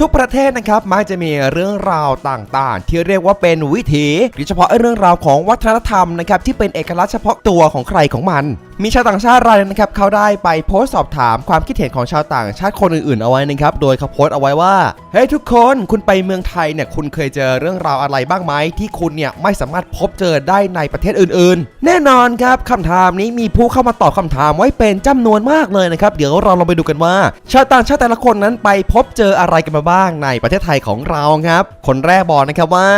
ทุกประเทศนะครับมักจะมีเรื่องราวต่างๆ ที่เรียกว่าเป็นวิถีโดยเฉพาะเรื่องราวของวัฒนธรรมนะครับที่เป็นเอกลักษณ์เฉพาะตัวของใครของมัน มีชาวต่างชาติรายหนึงนะครับเขาได้ไปโพสต์สอบถามความคิดเห็นของชาวต่างชาติคนอื่นๆเอาไว้นะครับโดยเขาโพสต์เอาไว้ว่าเฮ้ยทุกคนคุณไปเมืองไทยเนี่ยคุณเคยเจอเรื่องราวอะไรบ้างไหมที่คุณเนี่ยไม่สามารถพบเจอได้ในประเทศอื่นๆ แน่นอนครับคำถามนี้มีผู้เข้ามาตอบคำถามไว้เป็นจำนวนมากเลยนะครับเดี๋ยวเราลองไปดูกันว่า ชาวต่างชาติแต่ละคนนั้นไปพบเจออะไรกันมาบ้างในประเทศไทยของเราครับ คนแรกบอกนะครับว่า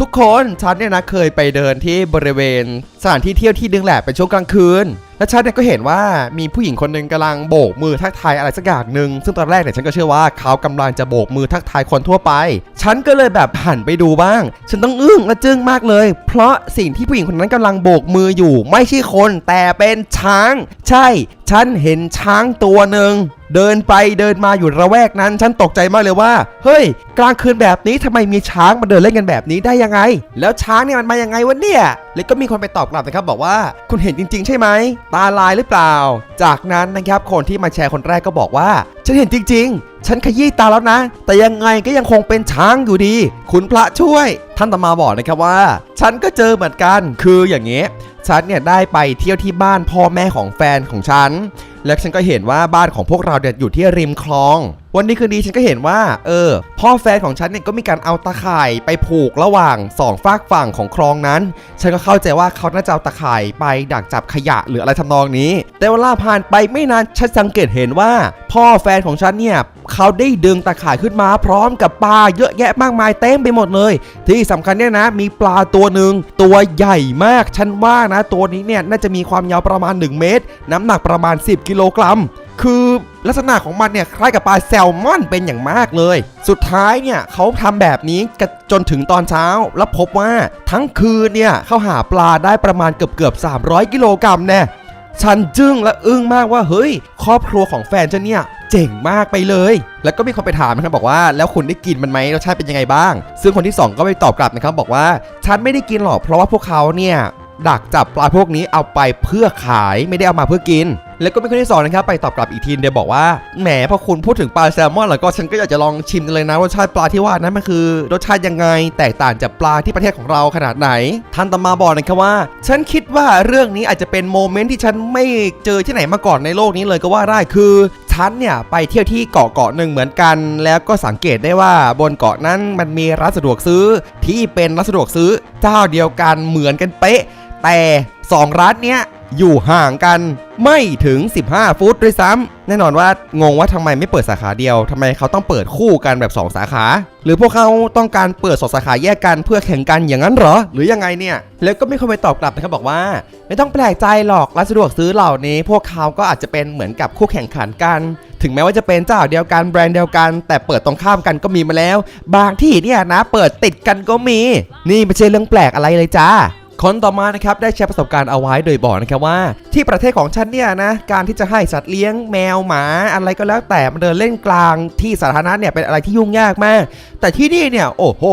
ทุกคนฉันเนี่ยนะเคยไปเดินที่บริเวณสถานที่เที่ยวที่ดึงแหละเป็นช่วงกลางคืน และฉันเนี่ยก็เห็นว่ามีผู้หญิงคนหนึ่งกำลังโบกมือทักทายอะไรสักอย่างหนึ่งซึ่งตอนแรกเนี่ยฉันก็เชื่อว่าเขากำลังจะโบกมือทักทายคนทั่วไป ฉันก็เลยแบบหันไปดูบ้าง ฉันต้องอึ้งและจึ้งมากเลย เพราะสิ่งที่ผู้หญิงคนนั้นกำลังโบกมืออยู่ ไม่ใช่คนแต่เป็นช้าง ใช่ ฉันเห็นช้างตัวหนึ่ง เดินไปเดินมาอยู่ระแวกนั้น ฉันตกใจมากเลยว่า เฮ้ย กลางคืนแบบนี้ทำไมมีช้างมาเดินเล่นกันแบบนี้ได้ยังไง แล้วช้างเนี่ยมันมายังไงวะเนี่ยแล้วก็มีคนไปตอบกลับนะครับบอกว่าคุณเห็นจริง ๆ ใช่ไหมตาลายหรือเปล่า จากนั้นนะครับคนที่มาแชร์คนแรกก็บอกว่า ฉันเห็นจริง ๆ ฉันขยี้ตาแล้วนะ แต่ยังไงก็ยังคงเป็นช้างอยู่ดี คุณพระช่วย ท่านต่อมาบอกนะครับว่า ฉันก็เจอเหมือนกันคืออย่างนี้ฉันเนี่ยได้ไปเที่ยวที่บ้านพ่อแม่ของแฟนของฉัน แล้วฉันก็เห็นว่าบ้านของพวกเราเนี่ยอยู่ที่ริมคลอง วันนี้คืนดีฉันก็เห็นว่า เออ พ่อแฟนของฉันเนี่ยก็มีการเอาตะข่ายไปผูกระหว่างสองฝากฝั่งของคลองนั้น ฉันก็เข้าใจว่าเขาน่าจะเอาตะข่ายไปดักจับขยะหรืออะไรทำนองนี้ แต่เวลาผ่านไปไม่นานฉันสังเกตเห็นว่า พ่อแฟนของฉันเนี่ยเขาได้ดึงตะข่ายขึ้นมาพร้อมกับปลาเยอะแยะมากมายเต็มไปหมดเลย ที่สำคัญเนี่ยนะ มีปลาตัวหนึ่งตัวใหญ่มากฉันว่านะ ตัวนี้เนี่ยน่าจะมีความยาวประมาณ 1 เมตร น้ำหนักประมาณ 10 กิโลกรัม คือลักษณะของมันเนี่ยคล้ายกับปลาแซลมอนเป็นอย่างมากเลย สุดท้ายเนี่ยเขาทำแบบนี้จนถึงตอนเช้า แล้วพบว่าทั้งคืนเนี่ยเขาหาปลาได้ประมาณเกือบเกือบ300 กิโลกรัมแน่ฉันจึ้งและอึ้งมากว่าเฮ้ย ครอบครัวของแฟนฉันเนี่ยเจ๋งมากไปเลย แล้วก็มีคนไปถามนะครับบอกว่าแล้วคุณได้กินมันไหมรสชาติเป็นยังไงบ้าง ซึ่งคนที่ 2 ก็ไปตอบกลับนะครับบอกว่า ฉันไม่ได้กินหรอกเพราะว่าพวกเขาเนี่ย ดักจับปลาพวกนี้เอาไปเพื่อขายไม่ได้เอามาเพื่อกิน แล้วก็มีคนที่สองนะครับไปตอบกลับอีกทีเดียบอกว่าแหมพอคุณพูดถึงปลาแซลมอนแล้วก็ฉันก็อยากจะลองชิมกันเลยนะรสชาติปลาที่ว่านั้นมันคือ รสชาติยังไง แตกต่างจากปลาที่ประเทศของเราขนาดไหนท่านตมาบอกนะครับว่า ฉันคิดว่าเรื่องนี้อาจจะเป็นโมเมนต์ที่ฉันไม่เจอที่ไหนมาก่อนในโลกนี้เลยก็ว่าได้คือฉันเนี่ยไปเที่ยวที่เกาะเกาะหนึ่งเหมือนกัน แล้วก็สังเกตได้ว่าบนเกาะนั้นมันมีร้านสะดวกซื้อที่เป็นร้านสะดวกซื้อเจ้าเดียวกันเหมือนกันเป๊ะ แต่สองร้านเนี้ยอยู่ห่างกันไม่ถึง 15 ฟุตด้วยซ้ำแน่นอนว่างงว่าทำไมไม่เปิดสาขาเดียวทำไมเขาต้องเปิดคู่กันแบบ 2 สาขา หรือพวกเขาต้องการเปิดสองสาขาแยกกันเพื่อแข่งกันอย่างนั้นเหรอ หรือยังไงเนี่ย แล้วก็มีคนไปตอบกลับนะครับบอกว่า ไม่ต้องแปลกใจหรอกร้านสะดวกซื้อเหล่านี้ พวกเขาก็อาจจะเป็นเหมือนกับคู่แข่งขันกัน ถึงแม้ว่าจะเป็นเจ้าเดียวกันแบรนด์เดียวกัน แต่เปิดตรงข้ามกันก็มีมาแล้ว บางที่เนี่ยนะเปิดติดกันก็มี นี่ไม่ใช่เรื่องแปลกอะไรเลยจ้า คนต่อมานะครับได้แชร์ประสบการณ์เอาไว้โดยบอกนะครับว่า ที่ประเทศของฉันเนี่ยนะการที่จะให้สัตว์เลี้ยงแมวหมาอะไรก็แล้วแต่มาเดินเล่นกลางที่สาธารณะเนี่ยเป็นอะไรที่ยุ่งยากมาก แต่ที่นี่เนี่ยโอ้โห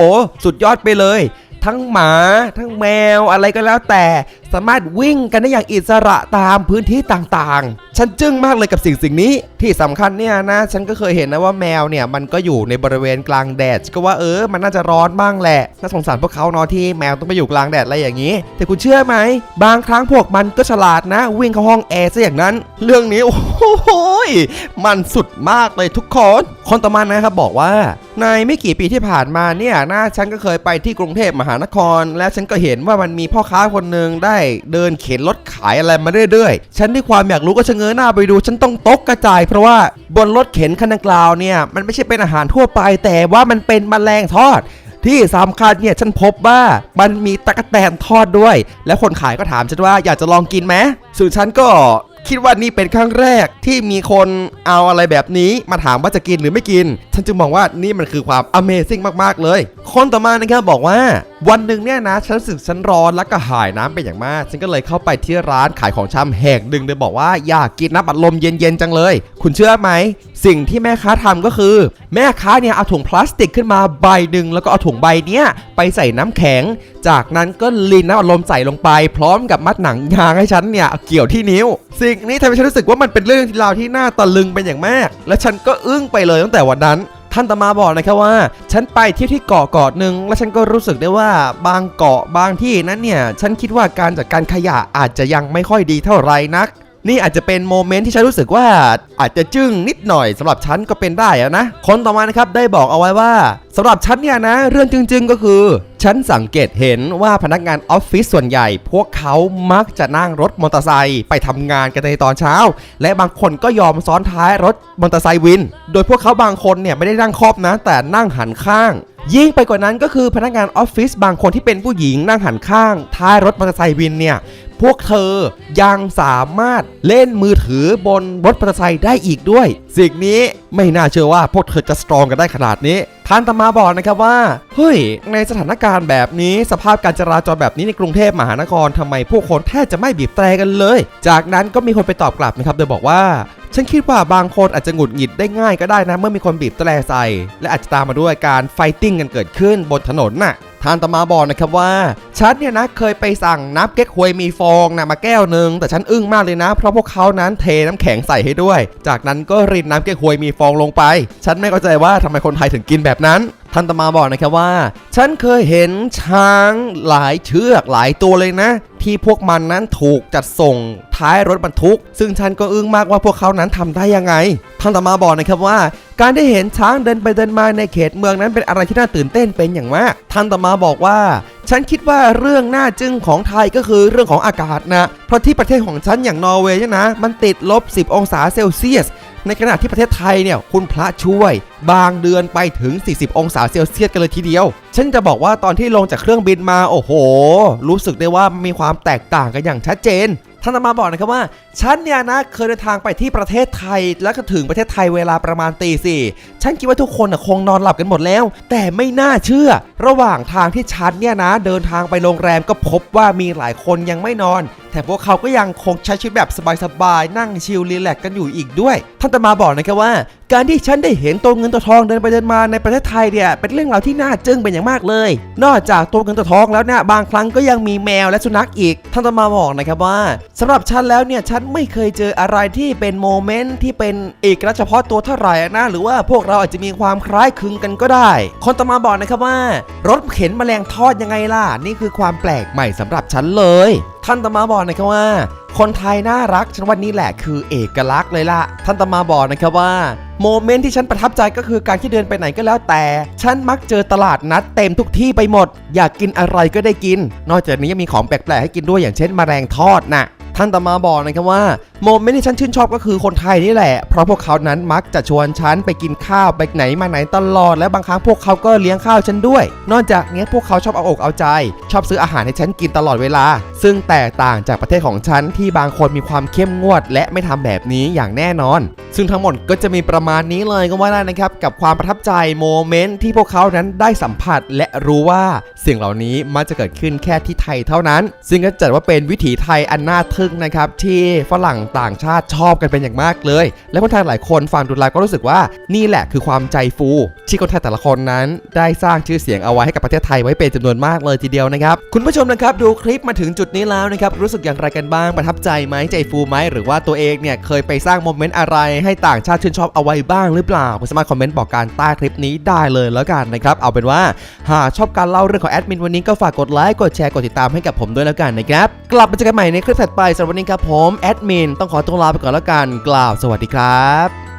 สุดยอดไปเลย ทั้งหมาทั้งแมวอะไรก็แล้วแต่ สามารถวิ่งกันได้อย่างอิสระตามพื้นที่ต่างๆ ฉันจึ้งมากเลยกับสิ่งสิ่งนี้ ที่สำคัญเนี่ยนะ ฉันก็เคยเห็นนะว่าแมวเนี่ยมันก็อยู่ในบริเวณกลางแดดก็ว่าเออมันน่าจะร้อนบ้างแหละน่าสงสารพวกเขาเนาะที่แมวต้องไปอยู่กลางแดดอะไรอย่างนี้ แต่คุณเชื่อไหม บางครั้งพวกมันก็ฉลาดนะ วิ่งเข้าห้องแอร์ซะอย่างนั้น เรื่องนี้โอ้โหยมันสุดมากเลยทุกคน คนต่อมานะครับบอกว่าในไม่กี่ปีที่ผ่านมาเนี่ยนะฉันก็เคยไปที่กรุงเทพมหานคร และฉันก็เห็นว่ามันมีพ่อค้าคนหนึ่งได้เดินเข็นรถขายอะไรมาเรื่อยๆ ฉันด้วยความอยากรู้ก็ชะเง้อหน้าไปดู ฉันต้องตกกระจาย เพราะว่าบนรถเข็นคันดังกล่าวเนี่ยมันไม่ใช่เป็นอาหารทั่วไป แต่ว่ามันเป็นแมลงทอดที่สำคัญเนี่ยฉันพบว่ามันมีตะกแตนทอดด้วย แล้วคนขายก็ถามฉันว่าอยากจะลองกินไหมส่วนฉันก็ คิดว่านี่เป็นครั้งแรกที่มีคนเอาอะไรแบบนี้มาถามว่าจะกินหรือไม่กิน ฉันจึงมองว่านี่มันคือความ Amazing มาก ๆ เลย คนต่อมานะครับบอกว่า วันหนึ่งเนี่ยนะ ฉันรู้สึกฉันร้อนและก็หายน้ำเป็นอย่างมาก ฉันก็เลยเข้าไปที่ร้านขายของชำแห่งหนึ่งโดยบอกว่าอยากกินน้ำอัดลมเย็นๆจังเลย คุณเชื่อไหม สิ่งที่แม่ค้าทำก็คือ แม่ค้าเนี่ยเอาถุงพลาสติกขึ้นมาใบหนึ่งแล้วก็เอาถุงใบเนี้ยไปใส่น้ำแข็ง จากนั้นก็ลีนน้ำอัดลมใส่ลงไป พร้อมกับมัดหนังยางให้ฉันเนี่ยเกี่ยวที่นิ้ว สิ่งนี้ทำให้ฉันรู้สึกว่ามันเป็นเรื่องราวที่น่าตะลึงเป็นอย่างมาก และฉันก็อึ้งไปเลยตั้งแต่วันนั้นท่านตมาบอกนะครับว่า ฉันไปเที่ยวที่เกาะเกาะหนึ่งและฉันก็รู้สึกได้ว่าบางเกาะบางที่นั้นเนี่ย ฉันคิดว่าการจัดการขยะอาจจะยังไม่ค่อยดีเท่าไหร่นัก นี่อาจจะเป็นโมเมนต์ที่ฉันรู้สึกว่าอาจจะจึ้งนิดหน่อยสำหรับฉันก็เป็นได้นะ คนต่อมานะครับได้บอกเอาไว้ว่าสำหรับฉันเนี่ยนะ เรื่องจึ้งๆก็คือ ฉันสังเกตเห็นว่าพนักงานออฟฟิศส่วนใหญ่ พวกเขามักจะนั่งรถมอเตอร์ไซค์ไปทำงานกันในตอนเช้า และบางคนก็ยอมซ้อนท้ายรถมอเตอร์ไซค์วิน โดยพวกเขาบางคนเนี่ยไม่ได้นั่งครอบนะ แต่นั่งหันข้างยิ่งไปกว่านั้นก็คือพนักงานออฟฟิศบางคนที่เป็นผู้หญิงนั่งหันข้าง ท้ายรถมอเตอร์ไซค์วินเนี่ย พวกเธอยังสามารถเล่นมือถือบนรถมอเตอร์ไซค์ได้อีกด้วย สิ่งนี้ไม่น่าเชื่อว่าพวกเธอจะสตรองกันได้ขนาดนี้ท่านตมาบอกนะครับว่า เฮ้ย ในสถานการณ์แบบนี้ สภาพการจราจรแบบนี้ในกรุงเทพมหานครทำไมผู้คนแทบจะไม่บีบแตรกันเลย จากนั้นก็มีคนไปตอบกลับนะครับ โดยบอกว่า ฉันคิดว่าบางคนอาจจะหงุดหงิดได้ง่ายก็ได้นะ เมื่อมีคนบีบแตรใส่ และอาจจะตามมาด้วยการไฟติ้งกันเกิดขึ้นบนถนนน่ะ ท่านตมาบอกนะครับว่าฉันเนี่ยนะเคยไปสั่งน้ำเก๊กฮวยมีฟองนะมาแก้วหนึ่งแต่ฉันอึ้งมากเลยนะ เพราะพวกเขานั้นเทน้ำแข็งใส่ให้ด้วย จากนั้นก็รินน้ำเก๊กฮวยมีฟองลงไป ฉันไม่เข้าใจว่าทำไมคนไทยถึงกินแบบนั้นท่านตมาบอกนะครับว่า ฉันเคยเห็นช้างหลายเชือกหลายตัวเลยนะ ที่พวกมันนั้นถูกจัดส่งท้ายรถบรรทุก ซึ่งฉันก็อึ้งมากว่าพวกเขานั้นทำได้ยังไงท่านตมาบอกนะครับว่า การได้เห็นช้างเดินไปเดินมาในเขตเมืองนั้นเป็นอะไรที่น่าตื่นเต้นเป็นอย่างมากท่านตมาบอกว่า ฉันคิดว่าเรื่องน่าจึ้งของไทยก็คือเรื่องของอากาศนะ เพราะที่ประเทศของฉันอย่างนอร์เวย์เนี่ยนะ มันติดลบ 10 องศาเซลเซียส ในขณะที่ประเทศไทยเนี่ยคุณพระช่วย บางเดือนไปถึง 40 องศาเซลเซียสกันเลยทีเดียว ฉันจะบอกว่าตอนที่ลงจากเครื่องบินมาโอ้โห รู้สึกได้ว่ามีความแตกต่างกันอย่างชัดเจนท่านอามาบอกนะครับว่าฉันเนี่ยนะเคยเดินทางไปที่ประเทศไทย แล้วก็ถึงประเทศไทยเวลาประมาณตีสี่ฉันคิดว่าทุกคนนะคงนอนหลับกันหมดแล้ว แต่ไม่น่าเชื่อ ระหว่างทางที่ฉันเนี่ยนะเดินทางไปโรงแรมก็พบว่ามีหลายคนยังไม่นอน แต่พวกเขาก็ยังคงใช้ชีวิตแบบสบายๆ นั่งชิลรีแลกกันอยู่อีกด้วย ท่านตมาบอกนะครับว่า การที่ฉันได้เห็นตัวเงินตัวทองเดินไปเดินมาในประเทศไทยเนี่ยเป็นเรื่องราวที่น่าจึ้งเป็นอย่างมากเลย นอกจากตัวเงินตัวทองแล้วเนี่ยบางครั้งก็ยังมีแมวและสุนัขอีก ท่านตมาบอกนะครับว่าสำหรับฉันแล้วเนี่ยฉันไม่เคยเจออะไรที่เป็นโมเมนต์ที่เป็นเอกลักษณ์เฉพาะตัวเท่าไหร่นะหรือว่าพวกเราอาจจะมีความคล้ายคลึงกันก็ได้ คนตมาบอกนะครับว่ารถเข็นแมลงทอดยังไงล่ะนี่คือความแปลกใหม่สำหรับฉันเลยท่านตมาบอกนะครับว่า คนไทยน่ารักฉันว่านี่แหละคือเอกลักษณ์เลยล่ะ ท่านตมาบอกนะครับว่าโมเมนต์ที่ฉันประทับใจก็คือการที่เดินไปไหนก็แล้วแต่ ฉันมักเจอตลาดนัดเต็มทุกที่ไปหมด อยากกินอะไรก็ได้กิน นอกจากนี้ยังมีของแปลกๆให้กินด้วยอย่างเช่นแมลงทอดน่ะท่านตมาบอกนะครับว่า โมเมนต์ที่ฉันชื่นชอบก็คือคนไทยนี่แหละ เพราะพวกเขานั้นมักจะชวนฉันไปกินข้าวไปไหนมาไหนตลอด และบางครั้งพวกเขาก็เลี้ยงข้าวฉันด้วย นอกจากนี้พวกเขาชอบเอาอกเอาใจ ชอบซื้ออาหารให้ฉันกินตลอดเวลา ซึ่งแตกต่างจากประเทศของฉันที่บางคนมีความเข้มงวด และไม่ทำแบบนี้อย่างแน่นอน ซึ่งทั้งหมดก็จะมีประมาณนี้เลยก็ว่าได้นะครับกับความประทับใจโมเมนต์ที่พวกเขานั้นได้สัมผัสและรู้ว่าสิ่งเหล่านี้มักจะเกิดขึ้นแค่ที่ไทยเท่านั้น ซึ่งก็จัดว่าเป็นวิถีไทยอันน่าทึ่งนะครับที่ฝรั่งต่างชาติชอบกันเป็นอย่างมากเลย และคนไทยหลายคนฟังดูไลฟ์ก็รู้สึกว่านี่แหละคือความใจฟู ที่คนไทยแต่ละคนนั้น ได้สร้างชื่อเสียงเอาไว้ให้กับประเทศไทยไว้เป็นจำนวนมากเลยทีเดียวนะครับ คุณผู้ชมนะครับดูคลิปมาถึงจุดนี้แล้วนะครับรู้สึกอย่างไรกันบ้างประทับใจไหมใจฟูไหมหรือว่าตัวเองเนี่ยเคยไปสร้างโมเมนต์อะไรให้ต่างชาติชื่นชอบเอาไว้บ้างหรือเปล่าคุณสามารถคอมเมนต์บอกการใต้คลิปนี้ได้เลยแล้วกันนะครับเอาเป็นว่าหากชอบการเล่าเรื่องของแอดมินวันนี้ก็ฝากกดไลค์กดแชร์กดติดตามให้กับผมด้วยแล้วกันนะครับกลับมาเจอกันใหม่ในคลิปถัดไปสำหรับวันนี้ครับผมแอดมินต้องขอตัวลาไปก่อนแล้วกันกล่าวสวัสดีครับ